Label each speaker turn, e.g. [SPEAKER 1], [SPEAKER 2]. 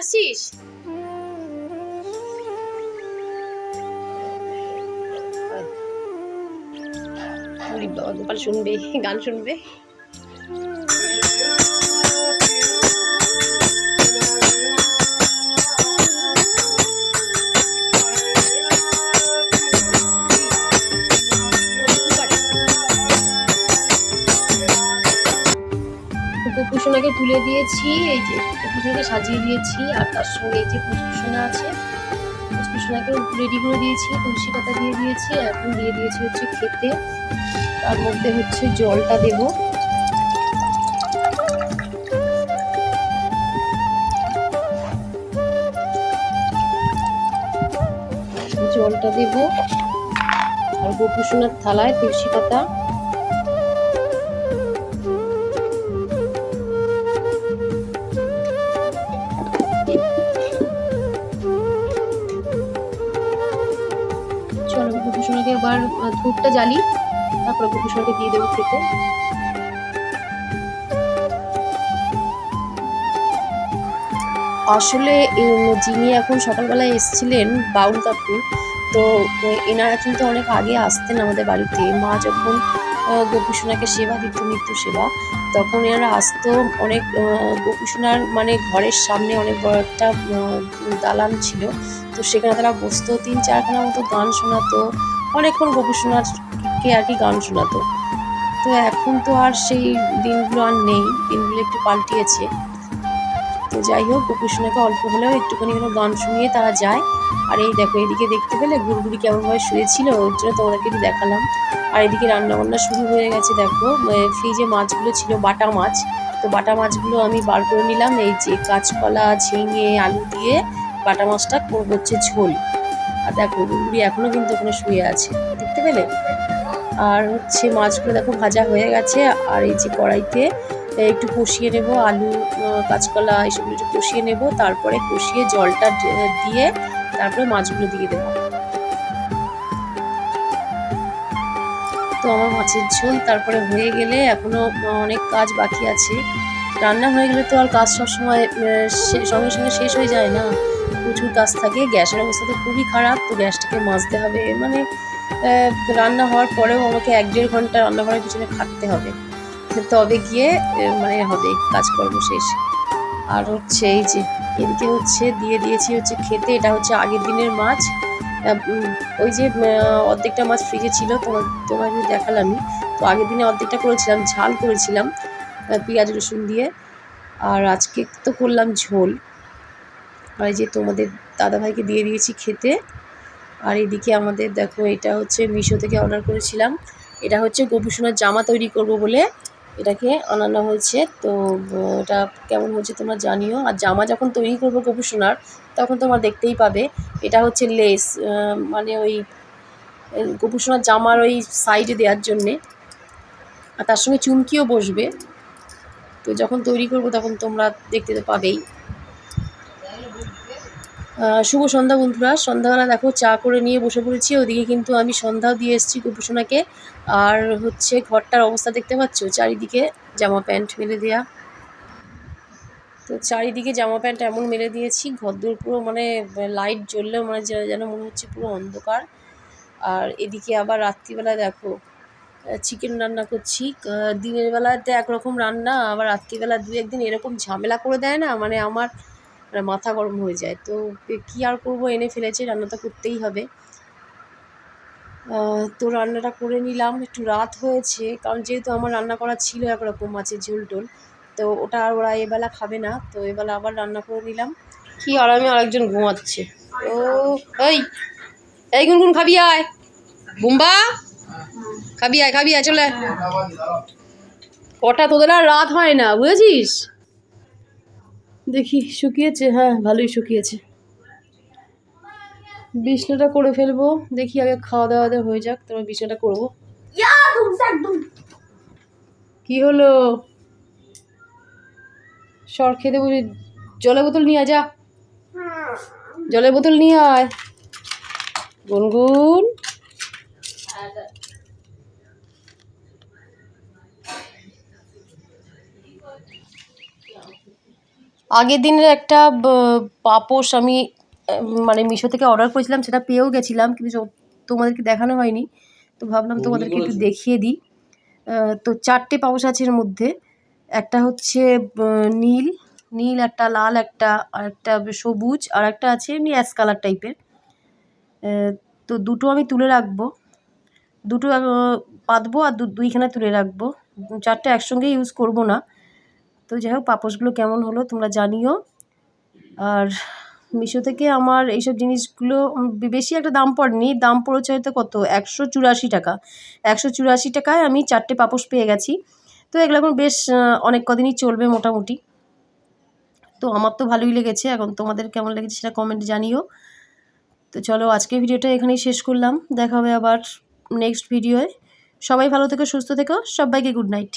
[SPEAKER 1] আসছিস ওরে বাবা, শুনবে গান শুনবে? কুকুসোনাকে তুলে দিয়েছি, এই যে কুকুসোনাকে সাজিয়ে দিয়েছি, আর তার সঙ্গে এই যে কুকুসোনা আছে কুকুসোনাকে রেডি করে দিয়েছি, তুলসী পাতা দিয়ে দিয়েছি এখন দিয়ে দিয়েছি হচ্ছে খেতে, তার মধ্যে হচ্ছে জলটা দেবো। জলটা দেব, আর গোপুসোনার থালায় তুলসী পাতা। এবার ধূপটা জ্বালি, তারপরে গোপুসোনাকে দিয়ে দেবো খেতে। আসলে যিনি এখন সকালবেলায় এসেছিলেন, বাউল কাকু, তো এনারা কিন্তু অনেক আগে আসতেন আমাদের বাড়িতে। মা যখন গোপুসোনাকে সেবা দিত, মৃত্যু সেবা, তখন এনারা আসতো, অনেক গোপুসোনার মানে ঘরের সামনে অনেক বড় একটা দালান ছিল। তো সেখানে তারা বসতো তিন চারখানা মতো গান শোনাতো অনেকক্ষণ গোপুসোনারকে আর কি গান শোনাতো। তো এখন তো আর সেই দিনগুলো আর নেই, দিনগুলো একটু পাল্টিয়েছে। তো যাই হোক গোপুসোনাকে অল্প হলেও একটুখানি কোনো গান শুনিয়ে তারা যায়। আর এই দেখো, এদিকে দেখতে পেলে গুড়গুড়ি কেমনভাবে শুয়েছিল, ওর জন্য তোমাদেরকে একটু দেখালাম। আর এদিকে রান্নাবান্না শুরু হয়ে গেছে, দেখো। ফ্রিজে মাছগুলো ছিল, বাটা মাছ। তো বাটা মাছগুলো আমি বার করে নিলাম, এই যে কাঁচকলা, ঝিঙে, আলু দিয়ে বাটা মাছটা হচ্ছে ঝোল। আর দেখো গুড়গুড়ি এখনও কিন্তু ওখানে শুয়ে আছে, দেখতে পেলে? আর হচ্ছে মাছগুলো দেখো ভাজা হয়ে গেছে, আর এই যে কড়াইতে একটু কষিয়ে নেব, আলু কাঁচকলা এসবগুলো একটু কষিয়ে নেব, তারপরে কষিয়ে জলটা দিয়ে তারপরে মাছগুলো দিয়ে দেবো। তো আমার মাছের ঝোল তারপরে হয়ে গেলে এখনও অনেক কাজ বাকি আছে। রান্না হয়ে গেলে তো আর কাজ সবসময় সঙ্গে সঙ্গে শেষ হয়ে যায় না। প্রচুর কাজ থাকে, গ্যাসের অবস্থা তো খুবই খারাপ, তো গ্যাসটাকে মাজতে হবে। মানে রান্না হওয়ার পরেও আমাকে এক দেড় ঘণ্টা রান্নাঘরের পিছনে খাটতে হবে। তবে গিয়ে মানে হবে, কাজকর্ম শেষ। আর হচ্ছে এই যে, এদিকে হচ্ছে দিয়ে দিয়েছি হচ্ছে খেতে, এটা হচ্ছে আগের দিনের মাছ। ওই যে অর্ধেকটা মাছ ফ্রিজে ছিল, তোমার তোমাকে দেখালামই। তো আগের দিনে অর্ধেকটা করেছিলাম, ঝাল করেছিলাম। পেঁয়াজ রসুন দিয়ে। আর আজকে তো করলাম ঝোল। আর এই যে তোমাদের দাদাভাইকে দিয়ে দিয়েছি খেতে। আর এদিকে আমাদের দেখো, এটা হচ্ছে মিশো থেকে অর্ডার করেছিলাম। এটা হচ্ছে গোপুসোনার জামা তৈরি করব বলে এটাকে আনানো হয়েছে। তো এটা কেমন হয়েছে তোমরা জানিও। আর জামা যখন তৈরি করব গোপুসোনার তখন তোমরা দেখতেই পাবে। এটা হচ্ছে লেস মানে ওই গোপুসোনার জামার ওই সাইডে দেওয়ার জন্যে। আর তার সঙ্গে চুমকিও বসবে। তো যখন তৈরি করব তখন তোমরা দেখতে তো পাবেই। শুভ সন্ধ্যা বন্ধুরা। সন্ধ্যাবেলা দেখো, চা করে নিয়ে বসে পড়েছি। ওদিকে কিন্তু আমি সন্ধ্যাও দিয়ে এসেছি গোপুসোনাকে আর হচ্ছে ঘরটার অবস্থা দেখতে পাচ্ছ? চারিদিকে জামা প্যান্ট মেলে দেয়া। তো চারিদিকে জামা প্যান্ট এমন মেলে দিয়েছি, ঘরদোর পুরো মানে লাইট জ্বললেও মানে যেন মনে হচ্ছে পুরো অন্ধকার। আর এদিকে আবার রাত্রিবেলা দেখো চিকেন রান্না করছি। দিনের বেলাতে একরকম রান্না, আবার রাত্রিবেলা দু একদিন এরকম ঝামেলা করে দেয় না মানে আমার মানে মাথা গরম হয়ে যায়। তো কী আর করব, এনে ফেলেছে রান্না তো করতেই হবে। তো রান্নাটা করে নিলাম, একটু রাত হয়েছে, কারণ যেহেতু আমার রান্না করা ছিল একরকম মাছের ঝোল টোল, তো ওটা আর ওরা এবেলা খাবে না, তো এবেলা আবার রান্না করে নিলাম। কি আরামে আরেকজন ঘুমাচ্ছে। ও, এই এই গুনগুন খাবি আয়। বুম্বা! খাবি আয় খাবি আয় চলে। কটা তোদের আর রাত হয় না বুঝেছিস? দেখি শুকিয়েছে হ্যাঁ ভালোই শুকিয়েছে। বিছনাটা করে ফেলব দেখি আগে খাওয়া দাওয়া দাওয়া হয়ে যাক তারপর বিছনাটা করব। কি হলো? সর খেতে বসে জলের বোতল নিয়ে যা। জলের বোতল নিয়ে আয়। গুনগুন। আগের দিনের একটা পাপোশ আমি মানে মিশো থেকে অর্ডার করেছিলাম সেটা পেয়েও গেছিলাম কিন্তু তোমাদেরকে দেখানো হয়নি। তো ভাবলাম তোমাদেরকে একটু দেখিয়ে দিই। তো চারটে পাপোশ আছে এর মধ্যে। একটা হচ্ছে নীল নীল একটা লাল একটা আর একটা সবুজ আর একটা আছে এমনি অ্যাশ কালার টাইপের। তো দুটো আমি তুলে রাখব। দুটো পাতবো আর দুইখানে তুলে রাখব। চারটে একসঙ্গে ইউজ করব না। তো যাই হোক, পাপোশগুলো কেমন হলো তোমরা জানিও। আর মিশো থেকে আমার এইসব জিনিসগুলো বেশি একটা দাম পড়েনি। দাম পড়েছে হয়তো কত? একশো চুরাশি টাকা। একশো চুরাশি টাকায় আমি চারটে পাপোশ পেয়ে গেছি। তো এগুলো এখন বেশ অনেক কদিনই চলবে মোটামুটি। তো আমার তো ভালোই লেগেছে। এখন তোমাদের কেমন লেগেছে সেটা কমেন্ট জানিও। তো চলো, আজকের ভিডিওটা এখানেই শেষ করলাম। দেখা হবে আবার নেক্সট ভিডিওয় সবাই ভালো থেকো, সুস্থ থেকো। সবাইকে গুড নাইট